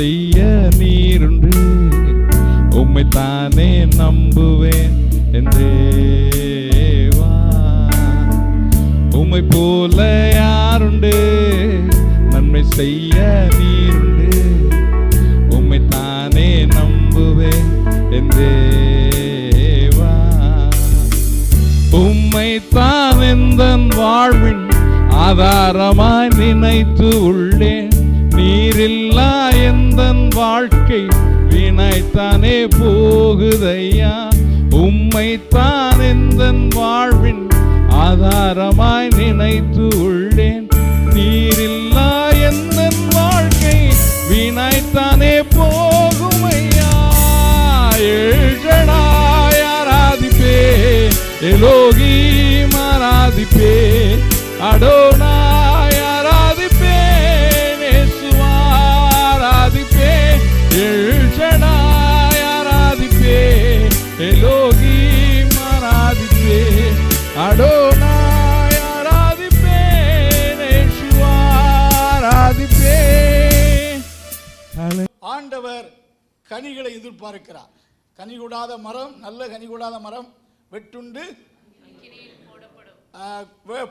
செய்ய நீருண்டு. உம்மை தானே நம்புவேன் என்றேவா உம்மை போல யாருண்டு? நன்மை செய்ய நீருண்டு. உம்மை தானே நம்புவேன் என்றேவா உம்மை தான் எந்தன் வாழ்வின் ஆதாரமாய் நினைத்து உள்ளேன். நீரில்லா வாழ்க்கை வினைத்தானே போகுதையா? உம்மைத்தான் தான் எந்தன் வாழ்வின் ஆதாரமாய் நினைத்து உள்ளேன். நீரில்லா எந்தன் வாழ்க்கை வினைத்தானே போகுமையா? ஏழனாய் எலோ கனிகளை எதிர்பார்க்கிறார். கனி கூடாத மரம் நல்ல கனி கூடாத மரம் வெட்டுண்டு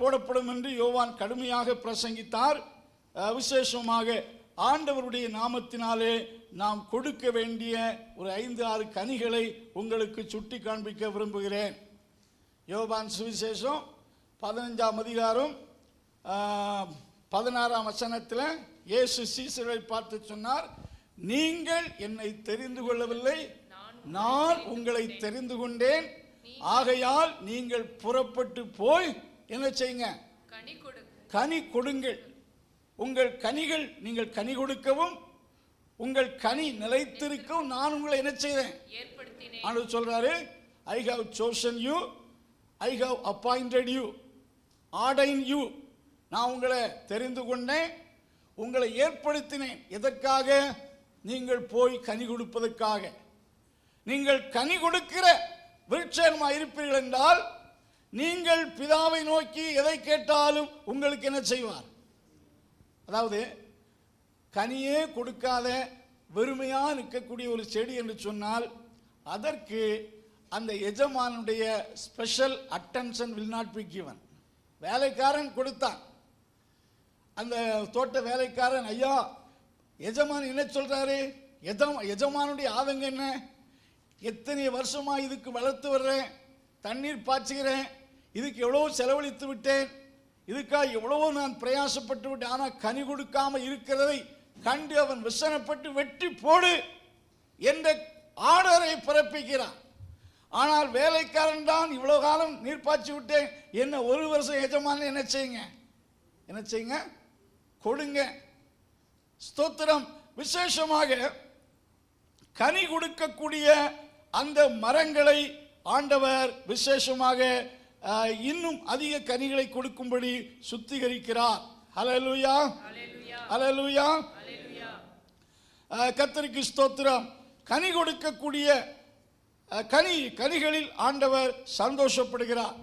போடப்படும் என்று யோவான் கடுமையாக பிரசங்கித்தார். விசேஷமாக ஆண்டவருடைய நாமத்தினாலே நாம் கொடுக்க வேண்டிய ஒரு ஐந்து ஆறு கனிகளை உங்களுக்கு சுட்டி காண்பிக்க விரும்புகிறேன். யோவான் சுவிசேஷம் பதினஞ்சாம் அதிகாரம் பதினாறாம் வசனத்தில் இயேசு சீசரை பார்த்து சொன்னார். நீங்கள் என்னை தெரிந்து கொள்ளவில்லை. நான் உங்களை தெரிந்து கொண்டேன். ஆகையால் நீங்கள் புறப்பட்டு போய் என்ன செய்யுங்க? கனி கொடு கனி கொடுங்கள். உங்கள் கனிகள் நீங்கள் கனி கொடுக்கவும் உங்கள் கனி நிலைத்திருக்கவும் நான் உங்களை என்ன செய்தேன் ஆண்டவர் சொல்றாரு I have chosen you I have appointed you ordained you நான் உங்களை தெரிந்து கொண்டேன் உங்களை ஏற்படுத்தினேன். எதற்காக? நீங்கள் போய் கனி கொடுப்பதற்காக. நீங்கள் கனி கொடுக்கிற விருட்சமாக இருப்பீர்கள் என்றால் நீங்கள் பிதாவை நோக்கி எதை கேட்டாலும் உங்களுக்கு என்ன செய்வார்? அதாவது கனியே கொடுக்காத வெறுமையாக நிற்கக்கூடிய ஒரு செடி என்று சொன்னால் அதற்கு அந்த எஜமானுடைய special attention will not be given வேலைக்காரன் கொடுத்தான். அந்த தோட்ட வேலைக்காரன் ஐயா எஜமான் என்ன சொல்றாரு? எஜமா எஜமானுடைய ஆதங்கம் என்ன? எத்தனை வருஷமா இதுக்கு வளர்த்து வர்றேன்? தண்ணீர் பாய்ச்சுகிறேன். இதுக்கு எவ்வளோ செலவழித்து விட்டேன். இதுக்காக எவ்வளவோ நான் பிரயாசப்பட்டு விட்டேன். ஆனால் கனி கொடுக்காம இருக்கிறதை கண்டு அவன் விசனப்பட்டு வெட்டி போடு என்ற ஆர்டரை பிறப்பிக்கிறான். ஆனால் வேலைக்காரன் தான் இவ்வளோ காலம் நீர் பாய்ச்சி விட்டேன். என்ன ஒரு வருஷம் எஜமான என்ன செய்யுங்க? என்ன செய்யுங்க? கொடுங்க. ஸ்தோத்திரம். விசேஷமாக கனி கொடுக்கக்கூடிய அந்த மரங்களை ஆண்டவர் விசேஷமாக இன்னும் அதிக கனிகளை கொடுக்கும்படி சுத்திகரிக்கிறார். ஹalleluya. அஹ், கர்த்தருக்கு ஸ்தோத்திரம். கனி கொடுக்கக்கூடிய கனி கனிகளில் ஆண்டவர் சந்தோஷப்படுகிறார்.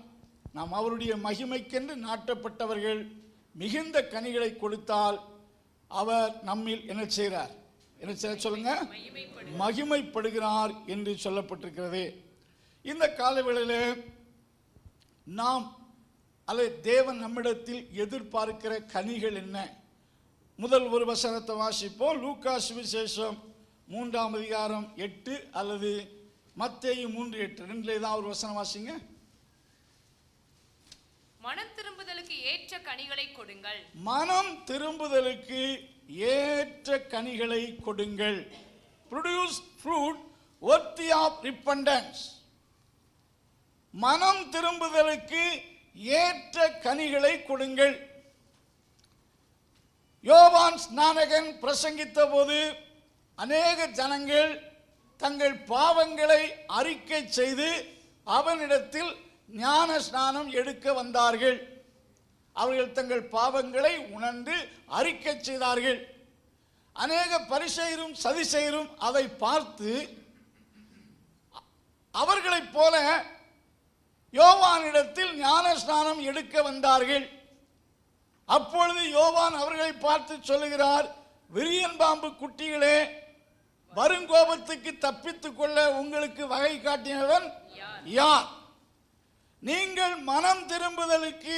நாம் அவருடைய மகிமைக்கென்று நாட்டப்பட்டவர்கள் மிகுந்த கனிகளை கொடுத்தால் அவர் நம்மில் என்ன செய்கிறார்? என்ன செய்ய சொல்லுங்க? மகிமைப்படுகிறார் என்று சொல்லப்பட்டிருக்கிறது. இந்த காலவேளையில் நாம் அல்லது தேவன் நம்மிடத்தில் எதிர்பார்க்கிற கனிகள் என்ன? முதல் ஒரு வசனத்தை வாசிப்போம். லூக்கா சுவிசேஷம் மூன்றாம் அதிகாரம் எட்டு அல்லது மத்தேயும் மூன்று எட்டு. ரெண்டுல ஏதாவது ஒரு வசனம் வாசிங்க. மனம் ஏற்ற கனிகளை கொடுங்கள். மனம் திரும்புதலுக்கு ஏற்ற கனிகளை கொடுங்கள். Produce fruit worthy of repentance மனம் திரும்புதலுக்கு ஏற்ற கனிகளை கொடுங்கள். யோவான் ஸ்நானகன் பிரசங்கித்த போது அநேக ஜனங்கள் தங்கள் பாவங்களை அறிக்கை செய்து அவனிடத்தில் ஞான ஸ்நானம் எடுக்க வந்தார்கள். அவர்கள் தங்கள் பாவங்களை உணர்ந்து அறிக்கை செய்தார்கள். அநேக பரிசெயரும் சதிசெயரும் அதை பார்த்து அவர்களைப் போல யோவானிடத்தில் ஞான ஸ்நானம் எடுக்க வந்தார்கள். அப்பொழுது யோவான் அவர்களை பார்த்து சொல்லுகிறார் விரியன் பாம்பு குட்டிகளே வருங்கோபத்துக்கு தப்பித்துக் கொள்ள உங்களுக்கு வகை காட்டினவன் யார்? நீங்கள் மனம் திரும்புதலுக்கு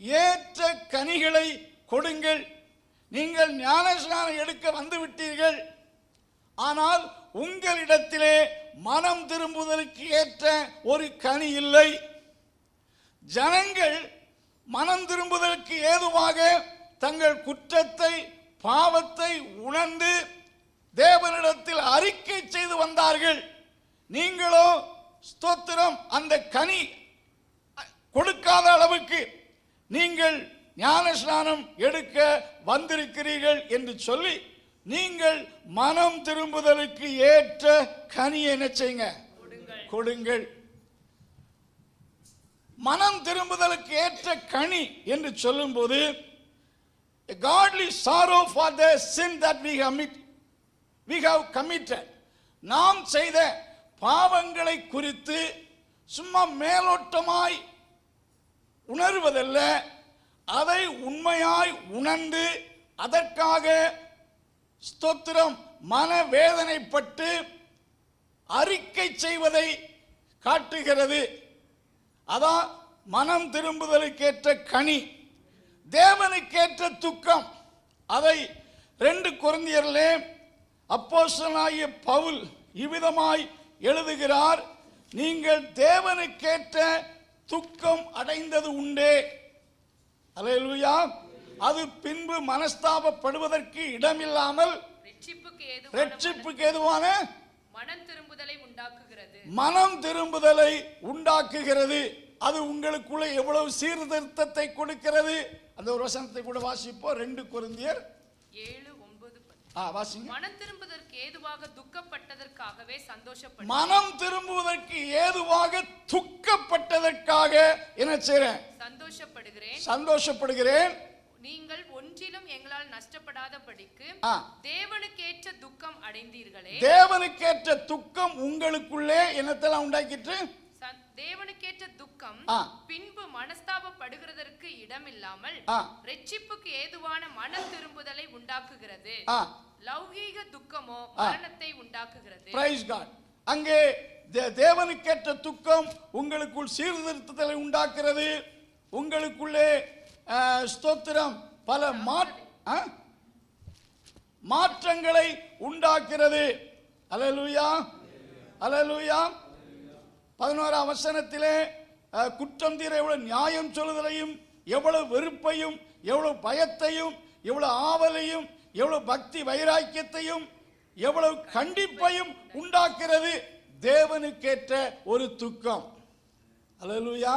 ஏற்ற கனிகளை கொடுங்கள். நீங்கள் ஞானஸ்நானம் எடுக்க வந்துவிட்டீர்கள் ஆனால் உங்களிடத்திலே மனம் திரும்புதலுக்கு ஏற்ற ஒரு கனி இல்லை. ஜனங்கள் மனம் திரும்புதலுக்கு ஏதுவாக தங்கள் குற்றத்தை பாவத்தை உணர்ந்து தேவனிடத்தில் அறிக்கை செய்து வந்தார்கள். நீங்களோ ஸ்தோத்திரம் அந்த கனி கொடுக்காத அளவுக்கு நீங்கள் ஞானஸ்நானம் எடுக்க வந்திருக்கிறீர்கள் என்று சொல்லி நீங்கள் மனம் திரும்புதலுக்கு ஏற்ற கனியை என்ன செய்யுங்க? கொடுங்கள். மனம் திரும்புதலுக்கு ஏற்ற கனி என்று சொல்லும்போது godly sorrow for the sin that we commit we have committed. நாம் செய்த பாவங்களை குறித்து சும்மா மேலோட்டமாய் உணர்வதல்ல அதை உண்மையாய் உணர்ந்து அதற்காக ஸ்தோத்திரம் மனவேதனைப்பட்டு அறிக்கை செய்வதை காட்டுகிறது. அதான் மனம் திரும்புதலுக்கேற்ற கனி தேவனுக்கேற்ற துக்கம். அதை ரெண்டு குழந்தையர்களே அப்போசனாகிய பவுல் இவ்விதமாய் எழுதுகிறார் நீங்கள் தேவனுக்கேற்ற துக்கம் அடைந்தது உண்டே. அல்லேலூயா. அது பின்பு மனஸ்தாபப்படுவதற்கு இடமில்லாமல் ரட்சிப்புக்கு எதுவான மனம் திரும்புதலை உண்டாக்குகிறது. மனம் திரும்புதலை உண்டாக்குகிறது. அது உங்களுக்குள்ள எவ்வளவு சீர்திருத்தத்தை கொடுக்கிறது. அந்த ஒரு வசனத்தை கூட வாசிப்போம். ரெண்டு குருந்தியர் ஏழு வாசிங்க மனம் திரும்புவதற்கு ஏதுவாக துக்கப்பட்டதற்காகவே சந்தோஷப்படு மனம் திரும்புவதற்கு ஏதுவாக துக்கப்பட்டதற்காக என்ன செய்றேன்? சந்தோஷப்படுகிறேன். சந்தோஷப்படுகிறேன். நீங்கள் ஒன்றிலும் எங்களால் நஷ்டப்படாதபடிக்கு. தேவனுக்கேற்ற துக்கம் அடைந்தீர்களே. தேவனுக்கேற்ற துக்கம் உங்களுக்குள்ளே என்னத்தெல்லாம் உண்டாக்கிட்டு தேவனுக்கேற்ற துக்கம். பின்பு மனஸ்தாபப்படுகிறதற்கு இடமில்லாமல். ரட்சிப்புக்கு ஏதுவான மனம் திரும்புதலை உண்டாக்குகிறது. லௌகீக துக்கமோ. மரணத்தை உண்டாக்குகிறது. பிரைஸ் காட் அங்கே தேவனுக்கேற்ற துக்கம் உங்களுக்குள் சீர்திருத்தத்தை உண்டாக்குறது உங்களுக்குள்ளே ஸ்தோத்திரம். பல? மாற்றங்களை உண்டாக்குறது அலலூயா அலலூயா பதினோராம் வசனத்திலே குற்றம் தீர எவ்வளவு நியாயம் சொல்லுதலையும் எவ்வளவு வெறுப்பையும் எவ்வளவு பயத்தையும் எவ்வளவு ஆவலையும் எவ்வளவு பக்தி வைராக்கியத்தையும் எவ்வளவு கண்டிப்பையும் உண்டாக்குறது தேவனுக்கேற்ற ஒரு துக்கம். அலலுயா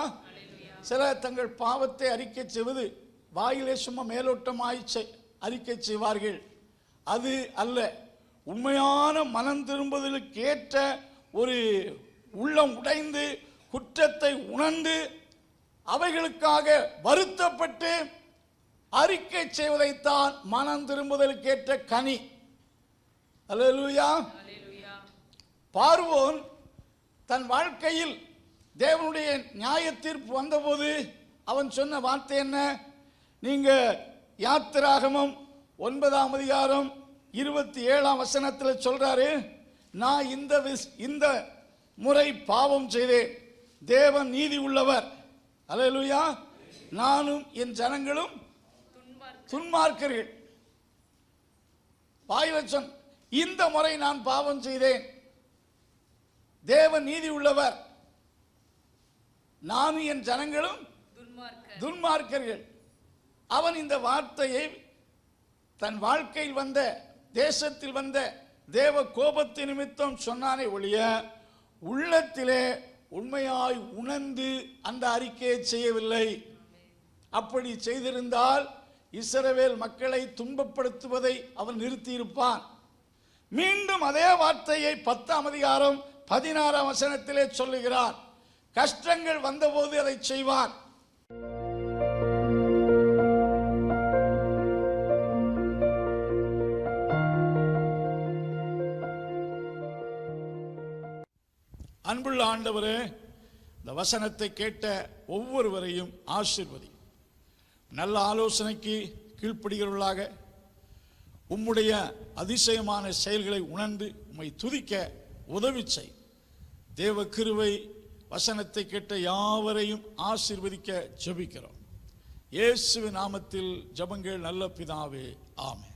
சில தங்கள் பாவத்தை அறிக்கை செய்வது வாயிலே சும்மா மேலோட்டமாய் அறிக்கை செய்வார்கள். அது அல்ல. உண்மையான மனம் திரும்புதலுக்கு ஏற்ற ஒரு உள்ளம் உடைந்து குற்றத்தை உணர்ந்து அவைகளுக்காக வருத்தப்பட்டு அறிக்கை செய்வதைத்தான் மனம் திரும்புதலுக்கேற்ற கனி. அல்லேலூயா. பார்வோன் தன் வாழ்க்கையில் தேவனுடைய நியாய தீர்ப்பு வந்தபோது அவன் சொன்ன வார்த்தை என்ன? நீங்க யாத்திராகமம் ஒன்பதாம் அதிகாரம் இருபத்தி ஏழாம் வசனத்தில் சொல்றாரு நான் இந்த விஸ்- இந்த முறை பாவம் செய்தேன். தேவன் நீதி உள்ளவர். அலையலுயா நானும் என் ஜனங்களும் துன்மார்க்கர்கள். வாயில சொன் இந்த முறை நான் பாவம் செய்தேன். தேவன் நீதி உள்ளவர். நானும் என் ஜனங்களும் துன்மார்க்க துன்மார்க்கர்கள். அவன் இந்த வார்த்தையை தன் வாழ்க்கையில் வந்த தேசத்தில் வந்த தேவ கோபத்து நிமித்தம் சொன்னானே ஒழிய உள்ளத்திலே உண்மையாய் உணர்ந்து அந்த அறிக்கையை செய்யவில்லை. அப்படி செய்திருந்தால் இஸ்ரவேல் மக்களை துன்பப்படுத்துவதை அவன் நிறுத்தியிருப்பான். மீண்டும் அதே வார்த்தையை பத்தாம் அதிகாரம் பதினாறாம் வசனத்திலே சொல்லுகிறார். கஷ்டங்கள் வந்தபோது அதை செய்வான். அன்புள்ள ஆண்டவரே இந்த வசனத்தை கேட்ட ஒவ்வொருவரையும் ஆசீர்வதி. நல்ல ஆலோசனைக்கு கீழ்ப்படுகிறவர்களாக உம்முடைய அதிசயமான செயல்களை உணர்ந்து உம்மை துதிக்க உதவி செய் தேவ கிருவை வசனத்தை கேட்ட யாவரையும் ஆசிர்வதிக்க ஜெபிக்கிறோம். இயேசுவின் நாமத்தில் ஜபங்கள் நல்ல பிதாவே ஆமே